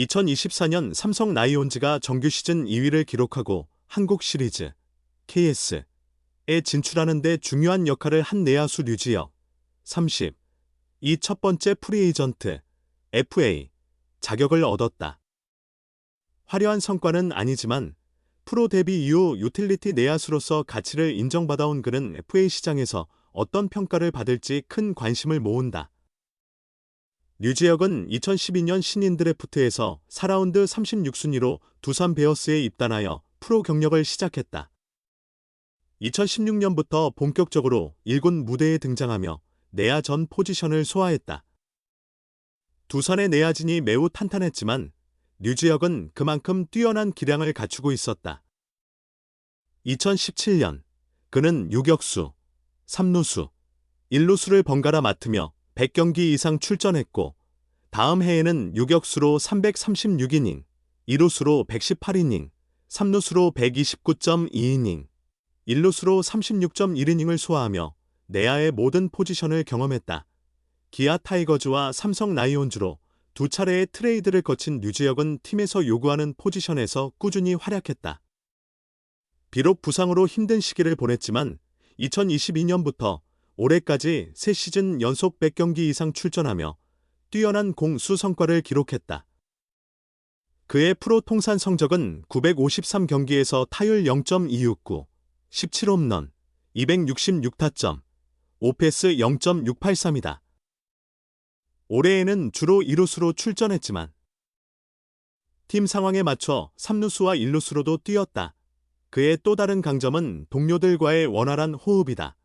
2024년 삼성 라이온즈가 정규 시즌 2위를 기록하고 한국 시리즈 KS에 진출하는 데 중요한 역할을 한 내야수 류지혁 30. 이 첫 번째 프리에이전트 FA 자격을 얻었다. 화려한 성과는 아니지만 프로 데뷔 이후 유틸리티 내야수로서 가치를 인정받아온 그는 FA 시장에서 어떤 평가를 받을지 큰 관심을 모은다. 류지혁은 2012년 신인 드래프트에서 4라운드 36순위로 두산 베어스에 입단하여 프로 경력을 시작했다. 2016년부터 본격적으로 1군 무대에 등장하며 내야 전 포지션을 소화했다. 두산의 내야진이 매우 탄탄했지만 류지혁은 그만큼 뛰어난 기량을 갖추고 있었다. 2017년 그는 유격수, 3루수, 1루수를 번갈아 맡으며 100경기 이상 출전했고 다음 해에는 유격수로 336이닝, 2루수로 118이닝, 3루수로 129.2이닝, 1루수로 36.1이닝을 소화하며 내야의 모든 포지션을 경험했다. 기아 타이거즈와 삼성 라이온즈로 두 차례의 트레이드를 거친 류지혁은 팀에서 요구하는 포지션에서 꾸준히 활약했다. 비록 부상으로 힘든 시기를 보냈지만 2022년부터 올해까지 3시즌 연속 100경기 이상 출전하며 뛰어난 공수 성과를 기록했다. 그의 프로 통산 성적은 953경기에서 타율 0.269, 17홈런, 266타점, 오페스 0.683이다. 올해에는 주로 2루수로 출전했지만 팀 상황에 맞춰 3루수와 1루수로도 뛰었다. 그의 또 다른 강점은 동료들과의 원활한 호흡이다.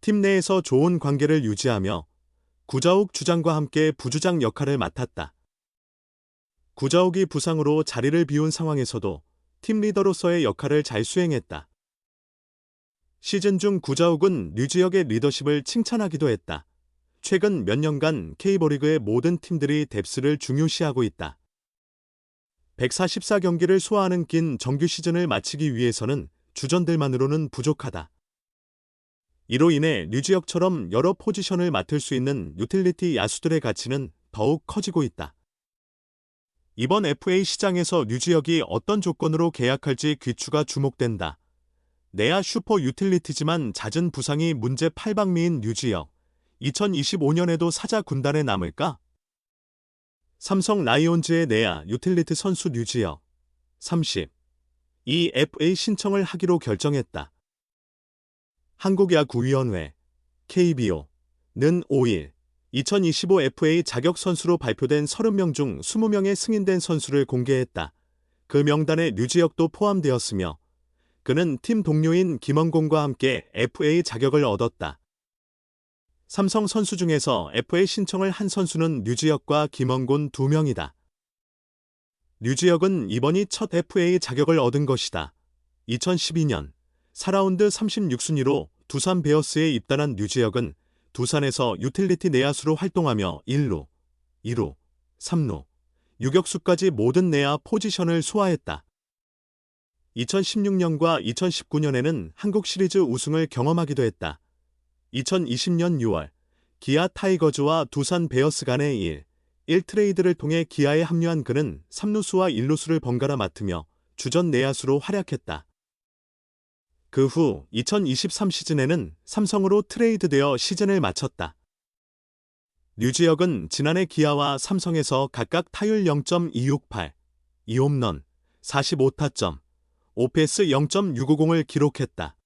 팀 내에서 좋은 관계를 유지하며 구자욱 주장과 함께 부주장 역할을 맡았다. 구자욱이 부상으로 자리를 비운 상황에서도 팀 리더로서의 역할을 잘 수행했다. 시즌 중 구자욱은 류지혁의 리더십을 칭찬하기도 했다. 최근 몇 년간 K버리그의 모든 팀들이 뎁스를 중요시하고 있다. 144경기를 소화하는 긴 정규 시즌을 마치기 위해서는 주전들만으로는 부족하다. 이로 인해 류지혁처럼 여러 포지션을 맡을 수 있는 유틸리티 야수들의 가치는 더욱 커지고 있다. 이번 FA 시장에서 류지혁이 어떤 조건으로 계약할지 귀추가 주목된다. 내야 슈퍼 유틸리티지만 잦은 부상이 문제 팔방미인 류지혁. 2025년에도 사자 군단에 남을까? 삼성 라이온즈의 내야 유틸리티 선수 류지혁 30. 이 FA 신청을 하기로 결정했다. 한국야구위원회 KBO는 5일 2025 FA 자격 선수로 발표된 30명 중 20명의 승인된 선수를 공개했다. 그 명단에 류지혁도 포함되었으며 그는 팀 동료인 김원공과 함께 FA 자격을 얻었다. 삼성 선수 중에서 FA 신청을 한 선수는 류지혁과 김원곤 두 명이다. 류지혁은 이번이 첫 FA 자격을 얻은 것이다. 2012년 4라운드 36순위로 두산 베어스에 입단한 류지혁은 두산에서 유틸리티 내야수로 활동하며 1루, 2루, 3루, 유격수까지 모든 내야 포지션을 소화했다. 2016년과 2019년에는 한국 시리즈 우승을 경험하기도 했다. 2020년 6월 기아 타이거즈와 두산 베어스 간의 1, 1트레이드를 통해 기아에 합류한 그는 3루수와 1루수를 번갈아 맡으며 주전 내야수로 활약했다. 그 후 2023 시즌에는 삼성으로 트레이드되어 시즌을 마쳤다. 류지혁은 지난해 기아와 삼성에서 각각 타율 0.268, 2홈런, 45타점, 오페스 0.650을 기록했다.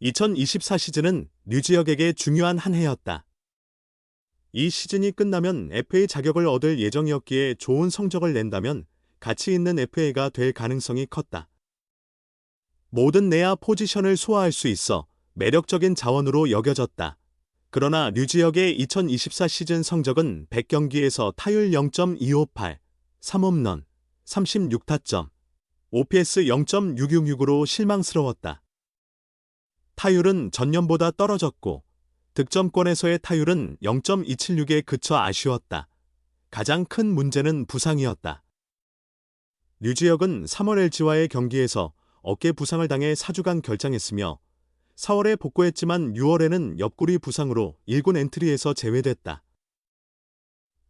2024 시즌은 류지혁에게 중요한 한 해였다. 이 시즌이 끝나면 FA 자격을 얻을 예정이었기에 좋은 성적을 낸다면 가치 있는 FA가 될 가능성이 컸다. 모든 내야 포지션을 소화할 수 있어 매력적인 자원으로 여겨졌다. 그러나 류지혁의 2024 시즌 성적은 100경기에서 타율 0.258, 3홈런, 36타점, OPS 0.666으로 실망스러웠다. 타율은 전년보다 떨어졌고 득점권에서의 타율은 0.276에 그쳐 아쉬웠다. 가장 큰 문제는 부상이었다. 류지혁은 3월 LG와의 경기에서 어깨 부상을 당해 4주간 결장했으며 4월에 복구했지만 6월에는 옆구리 부상으로 1군 엔트리에서 제외됐다.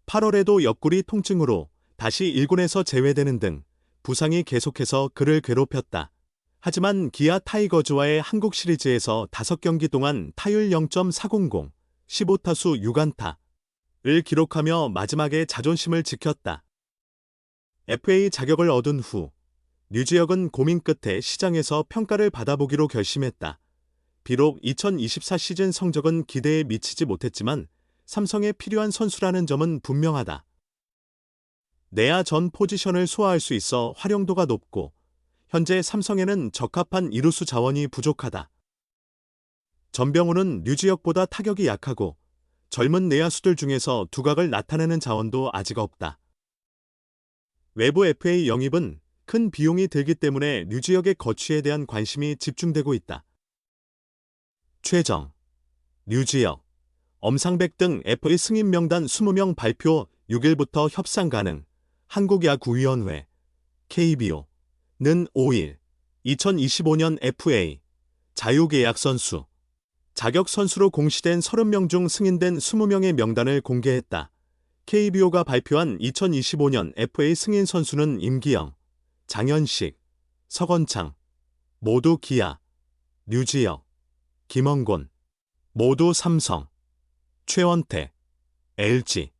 8월에도 옆구리 통증으로 다시 1군에서 제외되는 등 부상이 계속해서 그를 괴롭혔다. 하지만 기아 타이거즈와의 한국 시리즈에서 5경기 동안 타율 0.400, 15타수 6안타를 기록하며 마지막에 자존심을 지켰다. FA 자격을 얻은 후 류지혁은 고민 끝에 시장에서 평가를 받아보기로 결심했다. 비록 2024 시즌 성적은 기대에 미치지 못했지만 삼성에 필요한 선수라는 점은 분명하다. 내야 전 포지션을 소화할 수 있어 활용도가 높고 현재 삼성에는 적합한 이루수 자원이 부족하다. 전병훈은 류지혁보다 타격이 약하고 젊은 내야수들 중에서 두각을 나타내는 자원도 아직 없다. 외부 FA 영입은 큰 비용이 들기 때문에 류지혁의 거취에 대한 관심이 집중되고 있다. 최정, 류지혁, 엄상백 등 FA 승인 명단 20명 발표 6일부터 협상 가능. 한국야구위원회 KBO는 5일 2025년 FA 자유계약 선수 자격 선수로 공시된 30명 중 승인된 20명의 명단을 공개했다. KBO가 발표한 2025년 FA 승인 선수는 임기영, 장현식, 서건창, 모두 기아, 류지혁, 김원곤, 모두 삼성, 최원태, LG,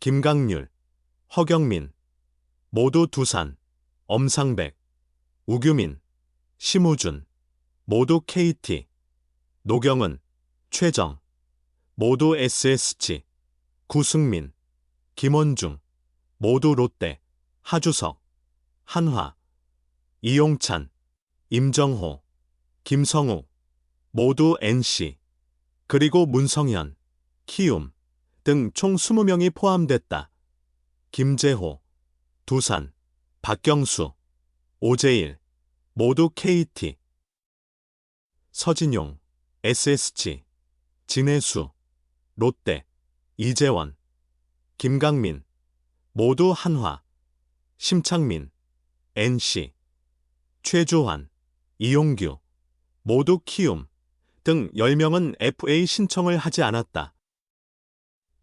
김강률, 허경민, 모두 두산, 엄상백, 우규민, 심우준, 모두 KT, 노경은, 최정, 모두 SSG, 구승민, 김원중, 모두 롯데, 하주석, 한화, 이용찬, 임정호, 김성우, 모두 NC, 그리고 문성현, 키움 등 총 20명이 포함됐다. 김재호, 두산, 박경수, 오재일, 모두 KT, 서진용, SSG, 진해수, 롯데, 이재원, 김강민, 모두 한화, 심창민, NC, 최주환, 이용규, 모두 키움 등 10명은 FA 신청을 하지 않았다.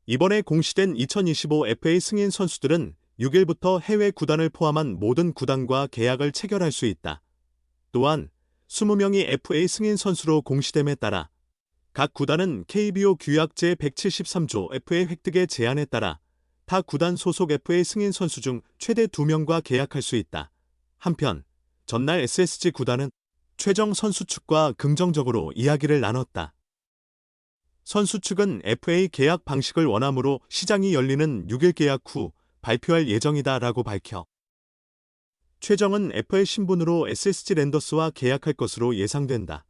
이번에 공시된 2025 FA 승인 선수들은 6일부터 해외 구단을 포함한 모든 구단과 계약을 체결할 수 있다. 또한 20명이 FA 승인 선수로 공시됨에 따라 각 구단은 KBO 규약 제 173조 FA 획득의 제한에 따라 타 구단 소속 FA 승인 선수 중 최대 2명과 계약할 수 있다. 한편 전날 SSG 구단은 최정 선수 측과 긍정적으로 이야기를 나눴다. 선수 측은 FA 계약 방식을 원하므로 시장이 열리는 6일 계약 후 발표할 예정이다라고 밝혀 최정은 FA 신분으로 SSG 랜더스와 계약할 것으로 예상된다.